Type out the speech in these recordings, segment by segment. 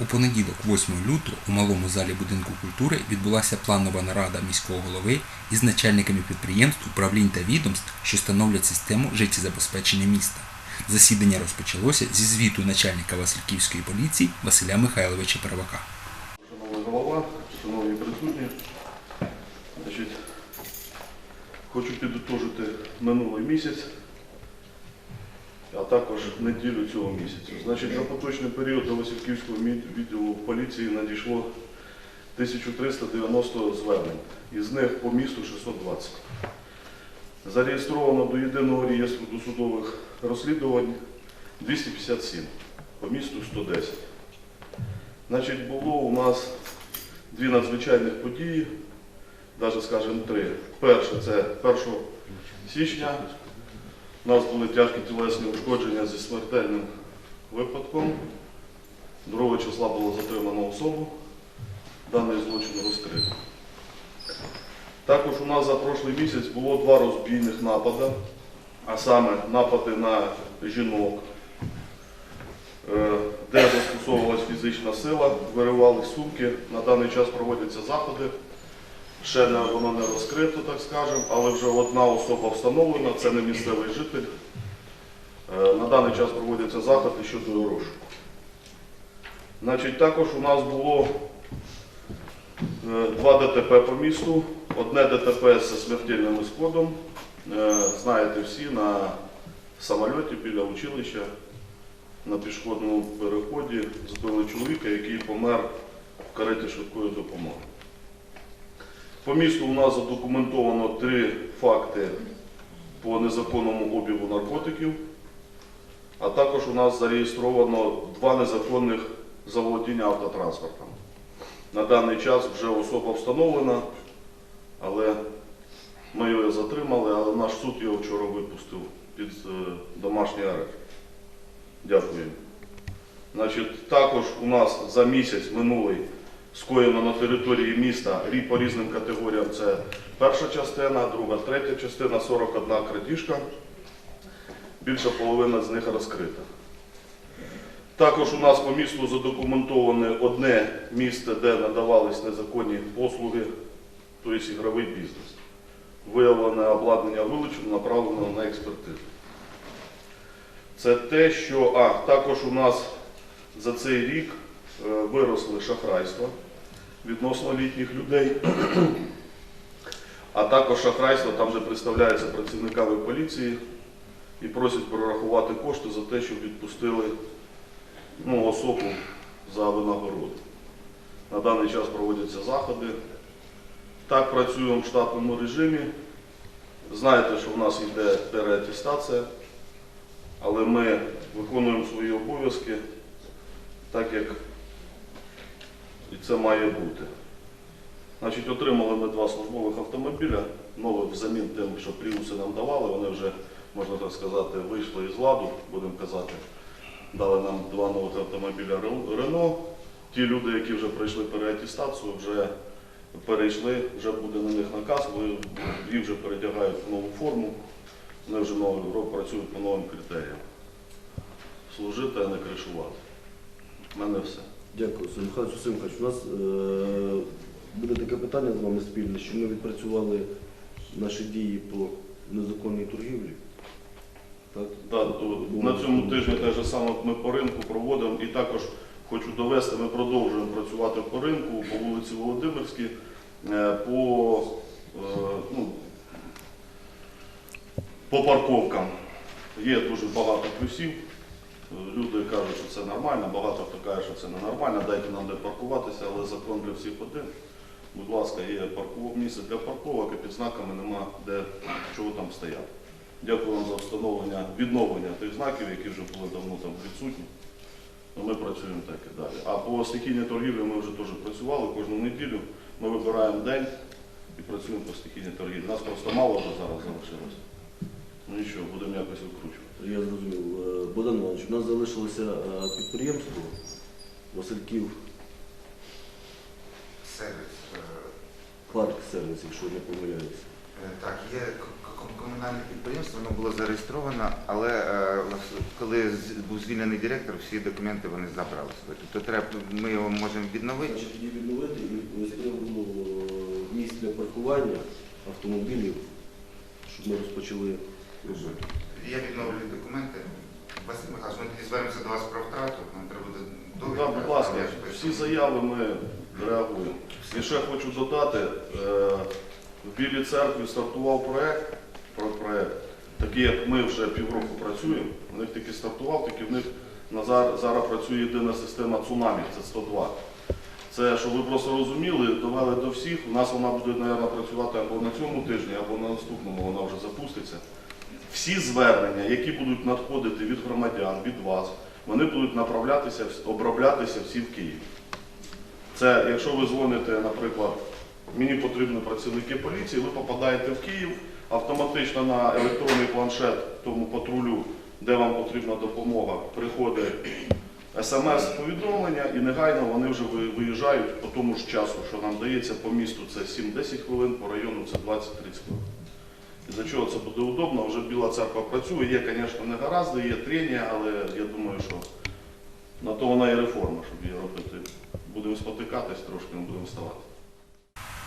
У понеділок, 8 лютого, у малому залі будинку культури відбулася планова нарада міського голови із начальниками підприємств, управлінь та відомств, що становлять систему життєзабезпечення міста. Засідання розпочалося зі звіту начальника Васильківської поліції Василя Михайловича Первака. Шановний голова, шановні присутні, значить, хочу підтожити минулий місяць, а також неділю цього місяця. Значить, за поточний період до Васильківського відділу поліції надійшло 1390 звернень, із них по місту 620. Зареєстровано до єдиного реєстру досудових розслідувань 257, по місту 110. Значить, було у нас дві надзвичайних події, навіть скажімо три. Перше це 1 січня. У нас були тяжкі тілесні ушкодження зі смертельним випадком. 2 числа було затримано особу. Даний злочин розкрито. Також у нас за прошлий місяць було два розбійних напади, а саме напади на жінок, Е, де застосовувалась фізична сила, виривали сумки. На даний час проводяться заходи. Ще не, воно не розкрито, так скажемо, але вже одна особа встановлена, це не місцевий житель. Е, На даний час проводяться заходи щодо розшуку. Значить, також у нас було е, два ДТП по місту. Одне ДТП зі смертельним ісходом. Е, Знаєте всі, на самольоті біля училища на пішохідному переході збили чоловіка, який помер в кареті швидкої допомоги. По місту у нас задокументовано три факти по незаконному обігу наркотиків, а також у нас зареєстровано два незаконних заволодіння автотранспортом. На даний час вже особа встановлена, але ми його затримали, але наш суд його вчора випустив під е, домашній арешт. Дякую. Значить, також у нас за місяць минулий скоєно на території міста по різним категоріям. Це перша частина, друга, третя частина, 41 крадіжка. Більша половина з них розкрита. Також у нас по місту задокументоване одне місце, де надавались незаконні послуги, тобто ігровий бізнес. Виявлене обладнання вилучено, направлено на експертизу. Це те, що а, також у нас за цей рік виросли шахрайства відносно літніх людей, а також шахрайство там, де представляються працівниками поліції і просять прорахувати кошти за те, щоб відпустили ну, особу за винагороду. На даний час проводяться заходи. Так працюємо в штатному режимі. Знаєте, що в нас йде переатестація але ми виконуємо свої обов'язки так, як і це має бути. Значить, отримали ми два службових автомобіля, нових взамін тим, що пріуси нам давали, вони вже, можна так сказати, вийшли із ладу, будемо казати. Дали нам два нових автомобіля Рено. Ті люди, які вже пройшли переатестацію, вже перейшли, вже буде на них наказ, їх вже передягають в нову форму. Вони вже новий працюють по новим критеріям. Служити, а не кришувати. У мене все. Дякую, Михайлович Симкович. У нас е, буде таке питання з вами спільне, що ми відпрацювали наші дії по незаконній торгівлі. Так? Да, то на цьому тижні те ж саме ми по ринку проводимо і також хочу довести, ми продовжуємо працювати по ринку по вулиці Володимирській, е, по, е, ну, по парковкам. Є дуже багато плюсів. Люди кажуть, що це нормально, багато хто каже, що це ненормально, дайте нам де паркуватися, але закон для всіх один. Будь ласка, є парков... місце для парковок, і під знаками нема де чого там стояти. Дякую вам за встановлення, відновлення тих знаків, які вже були давно там відсутні. Ну, Ми працюємо так і далі. А по стихійній торгівлі ми вже теж працювали кожну неділю. Ми вибираємо день і працюємо по стихійній торгівлі. Нас просто мало вже зараз залишилося. Ну нічого, будемо якось викручувати. Я зрозумів. Е, Богдан Іванович, у нас залишилося е, підприємство Васильків сервіс. е, парк сервіс, якщо не помиляюся. Так, є комунальне підприємство воно було зареєстровано, але коли був звільнений директор, всі документи вони забрали собі. Тобто треба, ми його можемо відновити. Тоді відновити і з приводу місць для паркування автомобілів, щоб ми розпочали роботу. Я відновлюю документи. Василь Михайлович, ми тоді звернемося до вас про втрату, нам треба буде Так, будь ласка, всі заяви ми реагуємо. І ще хочу додати, е, в Білій церкві стартував проект, про проект, такий як ми вже півроку працюємо, в них тільки стартував, тільки в них зараз працює єдина система цунамі, це 102. Це, щоб ви просто розуміли, довели до всіх. У нас вона буде, мабуть, працювати або на цьому тижні, або на наступному вона вже запуститься. Всі звернення, які будуть надходити від громадян, від вас, вони будуть направлятися, оброблятися всі в Київ. Це якщо ви дзвоните, наприклад, мені потрібні працівники поліції, ви попадаєте в Київ, автоматично на електронний планшет тому патрулю, де вам потрібна допомога, приходить смс-повідомлення і негайно вони вже виїжджають по тому ж часу, що нам дається по місту це 7-10 хвилин, по району це 20-30 хвилин. І за чого це буде удобно? Вже Біла церква працює, є, звісно, не гаразди, є трення, але я думаю, що на то вона і реформа, щоб її робити. Будемо спотикатись трошки, ми будемо вставати.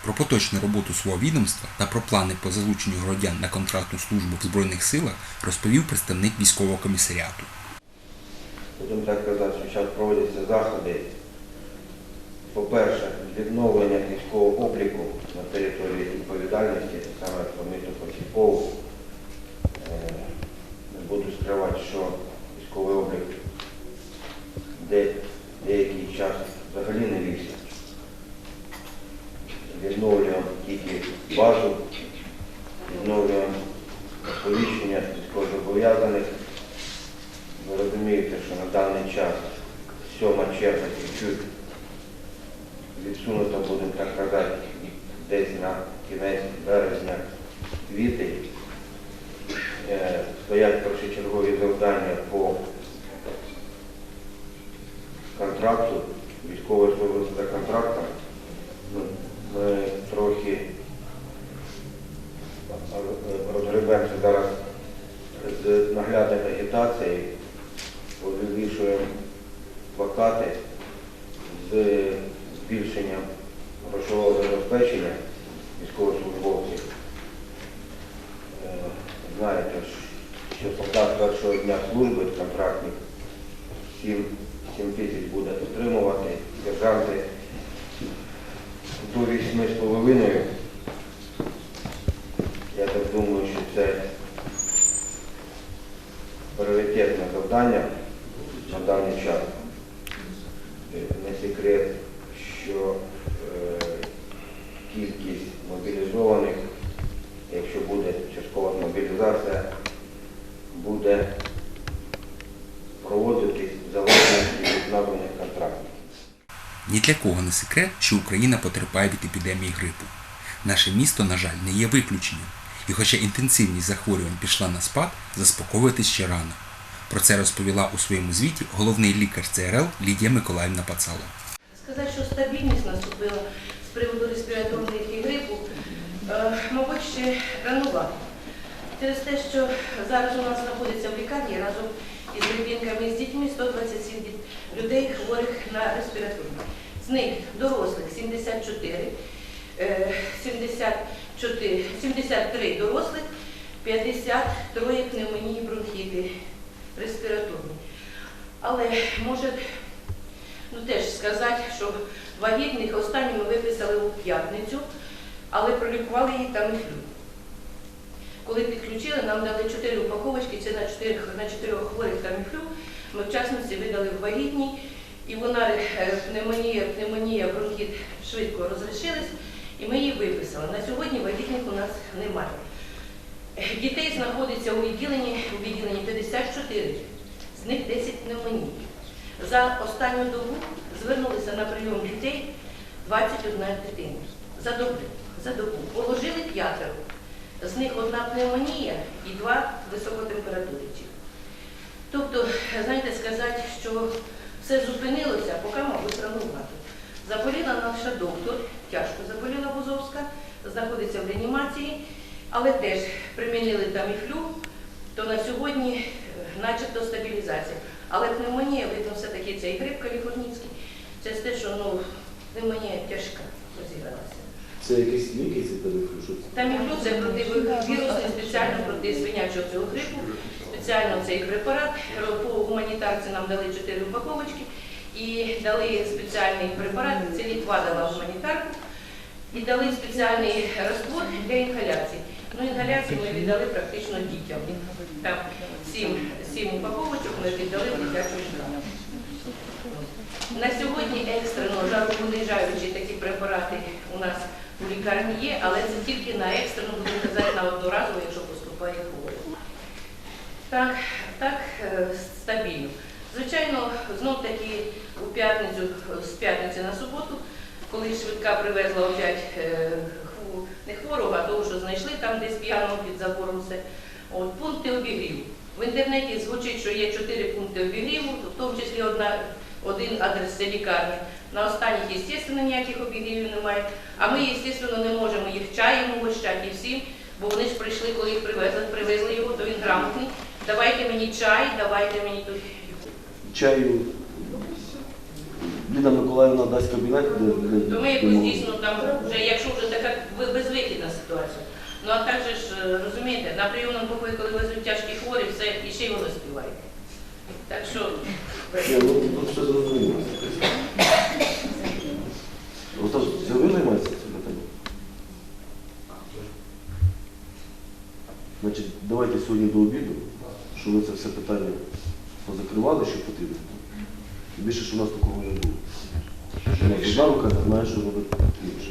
Про поточну роботу свого відомства та про плани по залученню громадян на контрактну службу в Збройних силах розповів представник військового комісаріату. будемо так казати, що зараз проводяться заходи. По-перше, відновлення військового обліку території відповідальності, саме по місту. Е, Не буду скривати, що військовий облік де деякий час взагалі не вівся. Відновлюємо тільки базу, відновлюємо оповіщення військовозобов'язаних. Ви розумієте, що на даний час сьома черга чуть відсунута, будемо так казати, десь на кінець березня квітень. Е, Стоять першочергові завдання по контракту, військової служби за контрактом. Ми, ми трохи е, розгребемося зараз наглядної агітації, вивішуємо плакати з збільшенням грошового забезпечення військовослужбовців. Е, Знаєте, що солдат першого дня служби контрактник 7, 7 тисяч буде отримувати, сержанти до 8,5. Я так думаю, що це завдання на даний час. Е, Не секрет, що е, кількість мобілізованих, якщо буде часткова мобілізація, буде проводитись залежності від наданих контрактів. Ні для кого не секрет, що Україна потерпає від епідемії грипу. Наше місто, на жаль, не є виключенням. І хоча інтенсивність захворювань пішла на спад, заспокоюватись ще рано. Про це розповіла у своєму звіті головний лікар ЦРЛ Лідія Миколаївна Пацало. Сказати, що стабільність наступила з приводу респіраторних і грипу, е, мабуть, ще ранувато. Через те, що зараз у нас знаходиться в лікарні разом із дитинками і з дітьми 127 людей хворих на респіраторні. З них дорослих 74, е, 74, 73 дорослих, 53 пневмонії бронхіти респіраторні. Але може ну теж сказати, що вагітних останню ми виписали у п'ятницю, але пролікували її там і флю. Коли підключили, нам дали 4 упаковочки, це на 4, на 4 хворих там. Ми в частності видали в вагітній, і вона е, пневмонія, пневмонія, бронхіт швидко розрішились, і ми її виписали. На сьогодні вагітних у нас немає. Дітей знаходиться у відділенні, у відділенні 54, з них 10 пневмоній. За останню добу звернулися на прийом дітей 21 дитина. За добу. За добу. Положили п'ятеро. З них одна пневмонія і два високотемпературичі. Тобто, знаєте, сказати, що все зупинилося, поки, мабуть, рановато. Заболіла наша доктор, тяжко заболіла Бузовська, знаходиться в реанімації, але теж примінили таміфлю, то на сьогодні е, начебто стабілізація. Але пневмонія, видно, все-таки цей грип каліфорнійський, це те, що ну, пневмонія тяжка розігралася. Це якісь ліки, це? Таміфлю це противірусний, спеціально проти свинячого цього грипу, спеціально цей препарат. По гуманітарці нам дали 4 упаковочки і дали спеціальний препарат, це Літва дала гуманітарку, і дали спеціальний розтвор для інгаляції. Ну, інгаляцію ми віддали практично дітям. Там сім, сім упаковочок ми віддали дитячу школу. На сьогодні екстрено жаропонижаючі такі препарати у нас у лікарні є, але це тільки на екстрену, будемо казати, на одноразово, якщо поступає хворий. Так, так е, стабільно. Звичайно, знов таки у п'ятницю, з п'ятниці на суботу, коли швидка привезла опять ху- не хворого, а того, що знайшли там десь п'яного під забором все. От, пункти обігріву. В інтернеті звучить, що є чотири пункти обігріву, в тому числі одна, один адрес це лікарня. На останніх, звісно, ніяких обігрівів немає. А ми, звісно, не можемо їх чаєм угощати і всім, бо вони ж прийшли, коли їх привезли, привезли його, то він грамотний. Давайте мені чай, давайте мені тут. Чаю Ліна Миколаївна дасть кабінет, де, де, То ми де якось дійсно там, вже, якщо вже така ви- безвихідна ситуація. Ну а так же ж, е, розумієте, на прийомному покої, коли везуть тяжкі хворі, все, і ще й воно співає. Так що, Ні, ну тут все зрозуміло. Отож, це ви займаєтеся цим питанням? Значить, давайте сьогодні до обіду, щоб ви це все питання позакривали, що потрібно. Тим більше, що у нас такого не було. Одна рука не знає, що робити інше.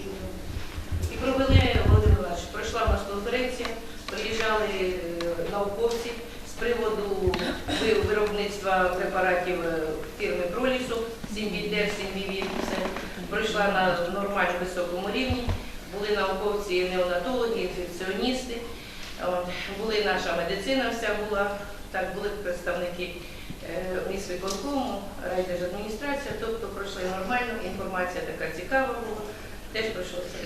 І провели, Володимир Іванович, пройшла в нас конференція, приїжджали е, науковці з приводу ви- виробництва препаратів е, фірми Пролісу, Сімбідер, Сімбівір, все. Пройшла на нормально високому рівні. Були науковці, неонатологи, інфекціоністи, були наша медицина вся була, так, були представники міськвиконкому, райдержадміністрація, тобто пройшли нормально, інформація така цікава була, теж пройшло все.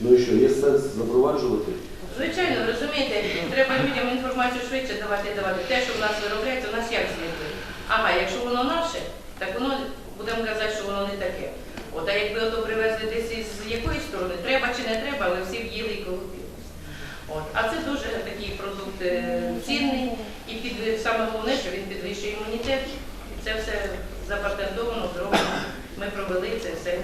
Ну і що, є сенс запроваджувати? Звичайно, розумієте, треба людям інформацію швидше давати давати. Те, що в нас виробляється, у нас як звикли. Ага, якщо воно наше, так воно будемо казати, що воно не таке. От, а якби ото привезли десь із якоїсь сторони, треба чи не треба, але всі в'їли і колотили. От. А це дуже такий продукт е, цінний і під, саме головне, що він підвищує імунітет. І це все запатентовано, зроблено. Ми провели це все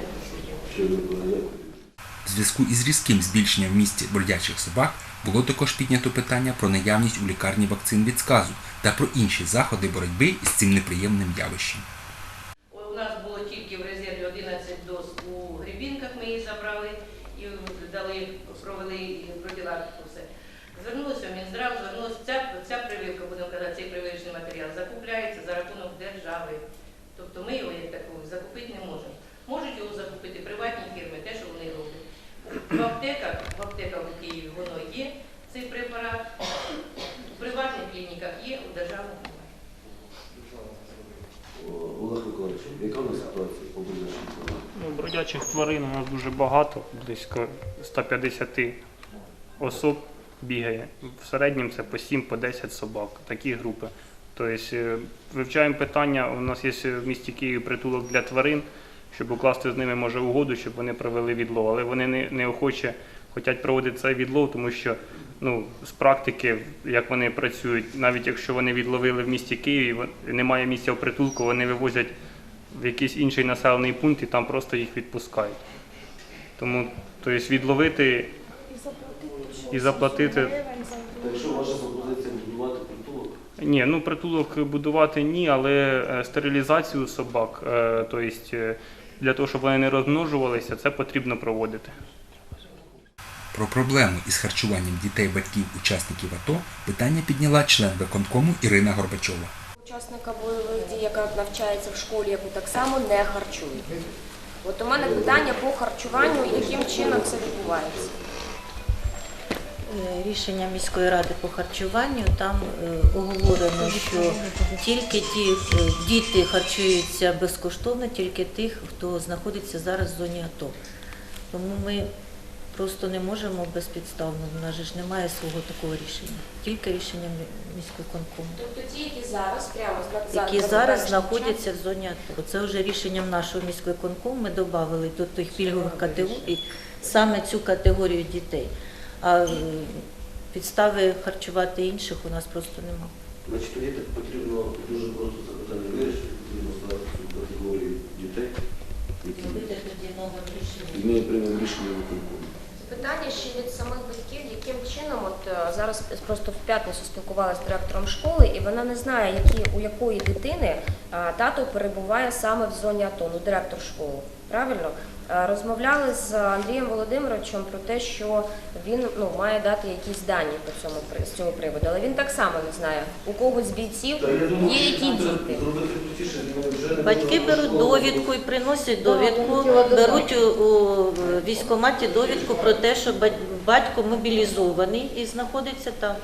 у зв'язку із різким збільшенням в місті бродячих собак було також піднято питання про наявність у лікарні вакцин від сказу та про інші заходи боротьби із цим неприємним явищем. У нас було тільки в резерві 11 доз у Гребінках, ми її забрали і дали, провели профілактику все. Звернулися в Мінздрав, звернулися, ця, ця прививка, будемо казати, цей прививочний матеріал закупляється за рахунок держави. Тобто ми його як такого закупити не можемо. Можуть його закупити приватні фірми, те, що вони роблять. В аптеках, в аптеках у Києві воно є, цей препарат. У приватних клініках є, у державних немає. О, Олег Миколаївич, яка у нас ситуація по бродячим тваринам? Ну, бродячих тварин у нас дуже багато, близько 150 особ бігає. В середньому це по 7 по 10 собак, такі групи. Тобто е, вивчаємо питання. У нас є в місті Києві притулок для тварин, щоб укласти з ними може угоду, щоб вони провели відлов. Але вони не, неохоче хочуть проводити цей відлов, тому що ну, з практики, як вони працюють, навіть якщо вони відловили в місті Києві, немає місця в притулку, вони вивозять в якийсь інший населений пункт і там просто їх відпускають. Тому тобто, відловити і заплатити. Так що ваша пропозиція будувати притулок? Ні, ну притулок будувати ні, але е, стерилізацію собак, е, тобто е, для того, щоб вони не розмножувалися, це потрібно проводити. Про проблему із харчуванням дітей батьків учасників АТО питання підняла член виконкому Ірина Горбачова. Учасника бойових дій, яка навчається в школі, яку так само не харчують. От у мене питання по харчуванню, яким чином це відбувається. Е, Рішення міської ради по харчуванню там е, оговорено, що тільки ті е, діти харчуються безкоштовно, тільки тих, хто знаходиться зараз в зоні АТО. Тому ми просто не можемо безпідставно. У нас же ж немає свого такого рішення, тільки рішення мі- міськвиконкому. Тобто ті, які зараз прямо які зараз за- знаходяться в зоні АТО. Це вже рішенням нашого міськвиконкому ми додали до тих пільгових категорій саме цю категорію дітей. А е, підстави харчувати інших у нас просто немає. Значить, тоді так потрібно дуже просто це питання вирішити, потрібно ставити цю категорію дітей, які ми приймемо рішення виконкому. Питання ще від самих батьків, яким чином, от е, зараз просто в п'ятницю спілкувалася з директором школи, і вона не знає, які, у якої дитини е, тато перебуває саме в зоні АТО, ну директор школи. Правильно? Е, Розмовляли з Андрієм Володимировичем про те, що він ну, має дати якісь дані по цьому при- з цього приводу, але він так само не знає, у когось з бійців є які діти. Батьки беруть довідку і приносять довідку, беруть у, у військкоматі довідку про те, що бать- батько мобілізований і знаходиться там.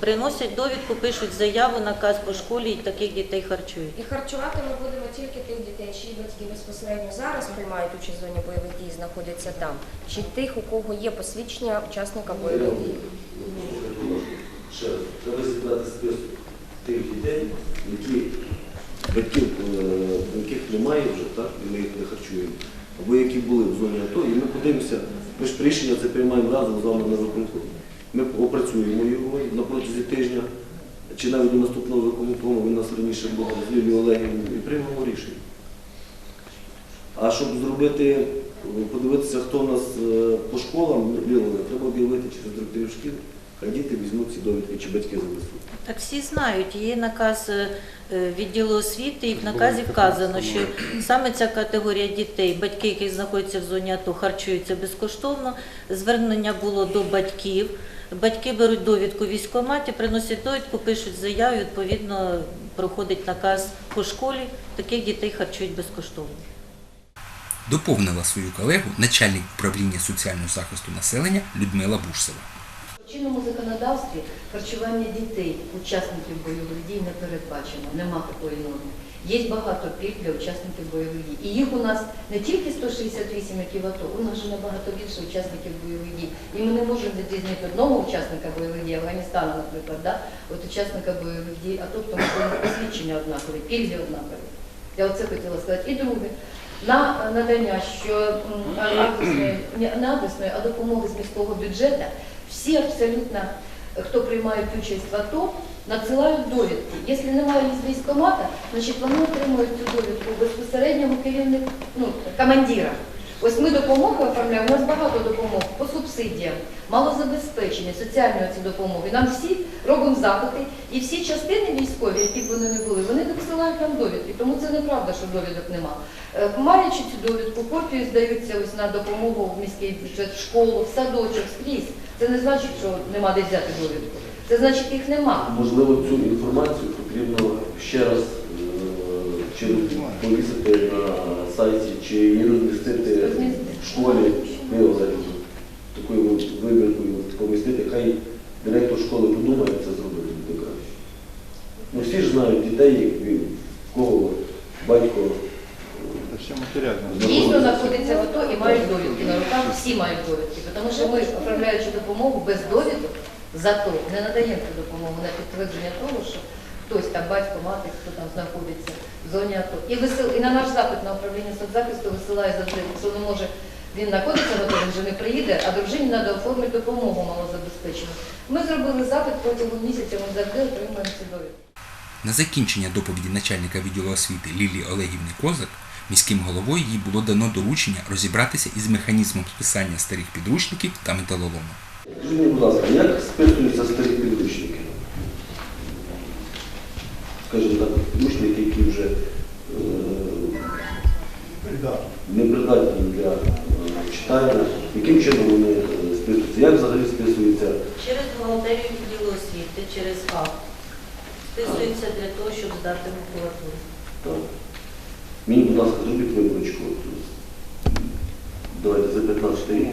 Приносять довідку, пишуть заяву, наказ по школі і таких дітей харчують. І харчувати ми будемо тільки тих дітей, чиї батьки безпосередньо зараз приймають участь в зоні бойових дій, знаходяться там, чи тих, у кого є посвідчення учасника бойових дій. Ще раз, треба зібрати список тих дітей, які батьків, е, яких немає вже, так, і ми їх не харчуємо, або які були в зоні АТО, і ми подивимося, ми ж рішення це приймаємо разом з вами на виконкомі. Ми опрацюємо його на протязі тижня, чи навіть до наступного виконкому, він нас раніше був з Лілією Олегівною, і приймемо рішення. А щоб зробити, подивитися, хто у нас е, по школам, Лілове, треба об'явити через директорів шкіл, хай діти візьмуть ці довідки, чи батьки занесуть. Так всі знають, є наказ е, е, відділу освіти, і в наказі вказано, що саме ця категорія дітей, батьки, які знаходяться в зоні АТО, харчуються безкоштовно. Звернення було до батьків. Батьки беруть довідку в військкоматі, приносять довідку, пишуть заяву, відповідно проходить наказ по школі, таких дітей харчують безкоштовно. Доповнила свою колегу начальник управління соціального захисту населення Людмила Бурсова. В чинному законодавстві харчування дітей, учасників бойових дій не передбачено, нема такої норми. Є багато пільг для учасників бойових дій. І їх у нас не тільки 168, які в АТО, у нас же набагато більше учасників бойових дій. І ми не можемо відрізнити одного учасника бойових дій Афганістану, наприклад, да? от учасника бойових дій, а тобто ми посвідчення однакові, пільги однакові. Я оце хотіла сказати. І друге, на надання, що м, адресної, не адресної, а допомоги з міського бюджету, всі абсолютно, хто приймають участь в АТО, надсилають довідки. Якщо немає з військкомата, значить вони отримують цю довідку безпосередньо керівник, ну, командира. Ось ми допомоги оформляємо, у нас багато допомог по субсидіям, малозабезпечення, соціальної ці допомоги. Нам всі робимо заходи, і всі частини військові, які б вони не були, вони надсилають нам довідки. Тому це неправда, що довідок нема. Е, Маючи цю довідку, копії здаються ось на допомогу в міський бюджет, в школу, в садочок, скрізь. Це не значить, що нема де взяти довідку. Це значить, їх нема. Можливо, цю інформацію потрібно ще раз е, чи повісити на сайті, чи її розмістити в школі, такою вибіркою помістити, хай директор школи подумає, це зробити буде краще. Ну всі ж знають дітей, в кого батько Дійсно знаходяться в АТО і мають довідки на руках, всі мають довідки, тому що ми, оформляючи допомогу без довідок, зато не надаємо цю допомогу на підтвердження того, що хтось там, батько, мати, хто там знаходиться в зоні АТО. І, висил... і на наш запит на управління соцзахисту висилає завжди, якщо не може, він знаходиться АТО, він вже не приїде, а дружині треба оформити допомогу малозабезпечену. Ми зробили запит протягом місяця, ми завжди отримуємо ці довідки. На закінчення доповіді начальника відділу освіти Лілії Олегівни Козак міським головою їй було дано доручення розібратися із механізмом списання старих підручників та металолому. Скажіть мені, будь ласка, як списуються старі підручники? Скажімо так, підручники, які вже е, непридатні для е, читання, яким чином вони е, списуються? Як взагалі списуються? Через бухгалтерію відділу освіти, через АП. Списується для того, щоб здати макулатуру. Так. Мені, будь ласка, зробіть виборочку. Давайте за 15 рік.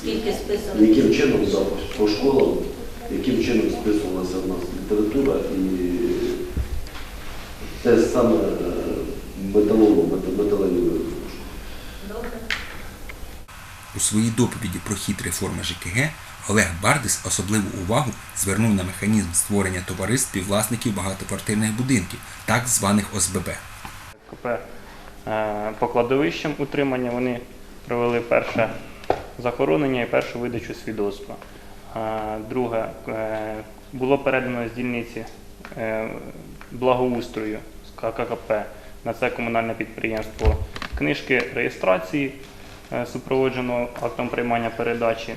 Скільки списано? Яким чином да, по школам, яким чином списувалася в нас література і те саме е, металолом, мет- металеві. Добре. У своїй доповіді про хід реформи ЖКГ Олег Бардис особливу увагу звернув на механізм створення товариств співвласників багатоквартирних будинків, так званих ОСББ. КП е, по кладовищам утримання вони провели перше захоронення і першу видачу свідоцтва. Друге, е, було передано з дільниці е, благоустрою з ККП на це комунальне підприємство книжки реєстрації, е, супроводжено актом приймання передачі.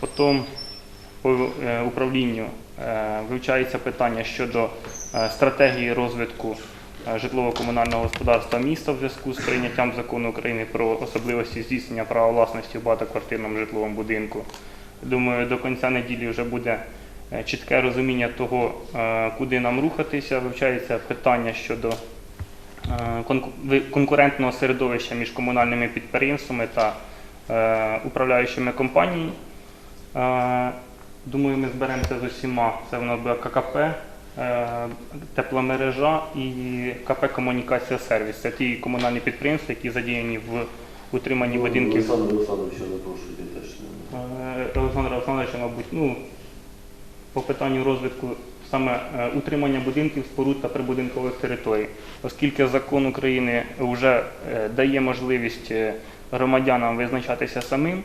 Потім по управлінню вивчається питання щодо стратегії розвитку житлово-комунального господарства міста в зв'язку з прийняттям закону України про особливості здійснення права власності в багатоквартирному житловому будинку. Думаю, до кінця неділі вже буде е, чітке розуміння того, е, куди нам рухатися. Вивчається питання щодо е, конкурентного середовища між комунальними підприємствами та е, управляючими компаніями. Е, Думаю, ми зберемося з усіма. Це воно буде ККП, е, тепломережа і КП Комунікація Сервіс. Це ті комунальні підприємства, які задіяні в утриманні будинків. Олександр Олександрович, я запрошую теж. Е, Олександр Олександрович, мабуть, ну, по питанню розвитку саме е, утримання будинків, споруд та прибудинкових територій, оскільки закон України вже е, дає можливість е, громадянам визначатися самим,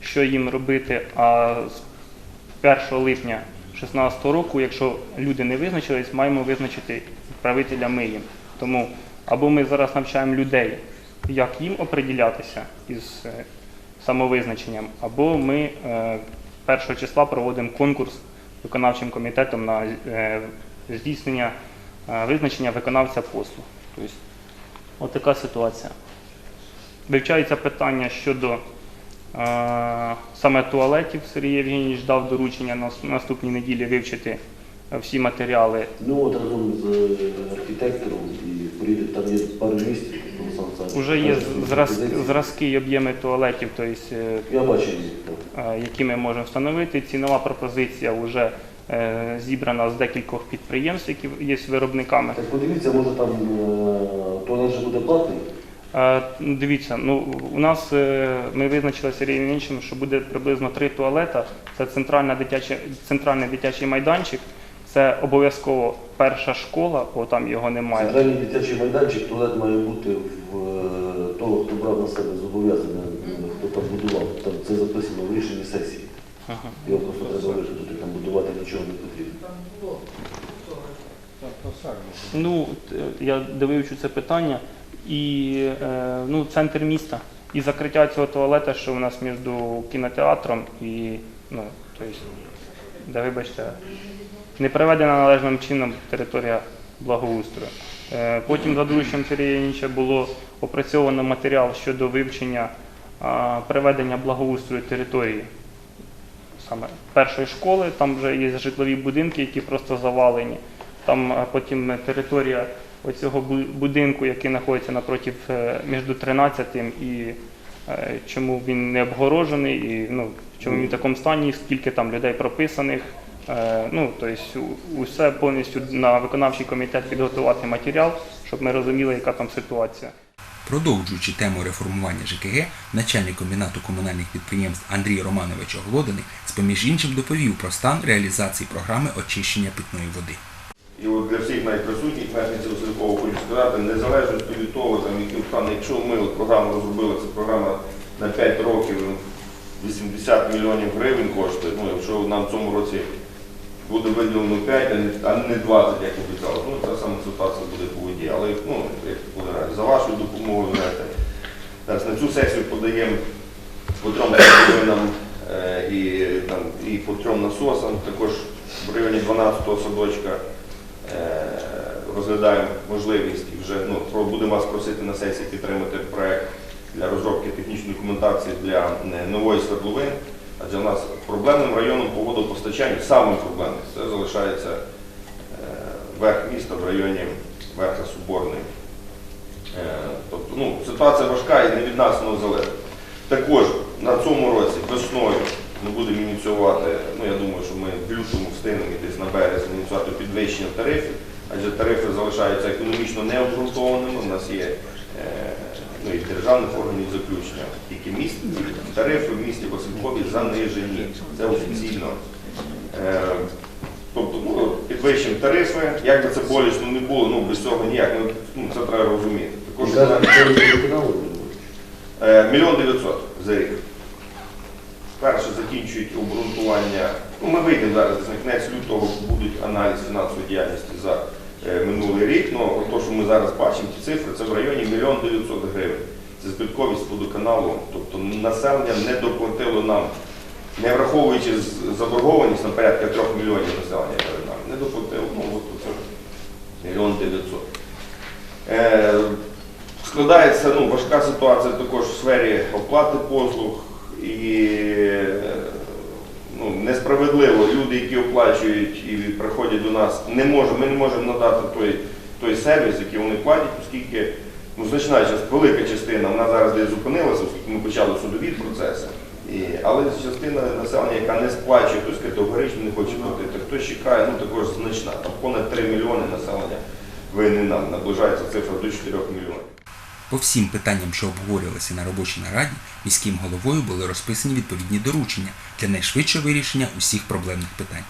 що їм робити, а з 1 липня 2016 року, якщо люди не визначились, маємо визначити правителя ми їм. Тому або ми зараз навчаємо людей, як їм оприділятися із е, самовизначенням, або ми е, 1 числа проводимо конкурс виконавчим комітетом на е, здійснення е, визначення виконавця послуг. Тобто, така ситуація. Вивчається питання щодо е, саме туалетів. Сергій Євгенійович дав доручення на наступній неділі вивчити е, всі матеріали. Ну от разом з е, архітектором і приїде, там є пару місць, Уже є Теж зраз, пропозиції. зразки і об'єми туалетів, тобто, які ми можемо встановити. Цінова пропозиція вже зібрана з декількох підприємств, які є виробниками. Так подивіться, може там туалет же буде платний. Е, Дивіться, ну у нас е, ми визначили Сергієм іншим, що буде приблизно три туалета. Це центральна дитяча, центральний дитячий майданчик, це обов'язково перша школа, бо там його немає. Центральний дитячий майданчик, туалет має бути в е, того, хто брав на себе зобов'язання, е, хто там будував. Там це записано в рішенні сесії. Ага. Його просто треба вирішити, там будувати нічого не потрібно. Ну, я дивився це питання, і е, ну, центр міста. І закриття цього туалета, що у нас між кінотеатром і, ну, тобто, да вибачте, не приведена належним чином територія благоустрою. Е, Потім за дорученням Сергія було опрацьовано матеріал щодо вивчення а, приведення благоустрою території саме першої школи, там вже є житлові будинки, які просто завалені. Там е, потім територія оцього будинку, який знаходиться напротив е, між 13 і е, чому він не обгорожений, і ну, чому він в такому стані, скільки там людей прописаних. Е, Ну, тобто усе повністю на виконавчий комітет підготувати матеріал, щоб ми розуміли, яка там ситуація. Продовжуючи тему реформування ЖКГ, начальник комбінату комунальних підприємств Андрій Романович Оглодини з поміж іншим доповів про стан реалізації програми очищення питної води. І от для всіх навіть присутніх мешканців Василькова хочу сказати, незалежно від того, там, яким стане, якщо ми от програму розробили, це програма на 5 років, ну, 80 мільйонів гривень коштує, ну, якщо нам в цьому році буде виділено 5, а не- а не 20, як обіцяли, ну, та сама ситуація буде по воді. Але ну, як буде за вашою допомогою, знаєте, зараз на цю сесію подаємо по трьом половинам е, і, там, і по трьом насосам, також в районі 12-го садочка розглядаємо можливість вже ну, будемо вас просити на сесії підтримати проект для розробки технічної документації для е, нової свердловини. Адже в нас проблемним районом по водопостачанню, самим проблемним, це залишається е, верх міста в районі верха Соборної. Е, Тобто ну, ситуація важка і не від нас воно залежить. Також на цьому році весною ми будемо ініціювати, ну я думаю, що ми лютому встигнемо десь на березні ініціювати підвищення тарифів, адже тарифи залишаються економічно необґрунтованими. У нас є е, ну, і державних органів заключення, які міст, тарифи в місті Василькові занижені. Це офіційно. Е, Тобто ну, підвищимо тарифи, як би це болісно не було, ну без цього ніяк. Ну, ну, це треба розуміти. Також Е, мільйон дев'ятсот за рік. Перше закінчують обґрунтування. Ну, ми вийдемо зараз на кінець лютого, будуть аналіз фінансової діяльності за е, минулий рік. Ну, то, що ми зараз бачимо, ті цифри, це в районі 1 мільйон дев'ятсот гривень. Це збитковість водоканалу. Тобто населення не доплатило нам, не враховуючи заборгованість на порядка трьох мільйонів населення перед не доплатило. Ну, от це мільйон дев'ятсот. Е, Складається ну, важка ситуація також в сфері оплати послуг і ну, несправедливо люди, які оплачують і приходять до нас, не можемо, ми не можемо надати той, той сервіс, який вони платять, оскільки ну, значна велика частина, вона зараз десь зупинилася, оскільки ми почали судові процеси. І, але частина населення, яка не сплачує, хтось категорично не хоче платити, хтось чекає, ну також значна. Там понад 3 мільйони населення винен нам, наближається цифра до 4 мільйонів. По всім питанням, що обговорювалися на робочій нараді, міським головою були розписані відповідні доручення для найшвидшого вирішення усіх проблемних питань.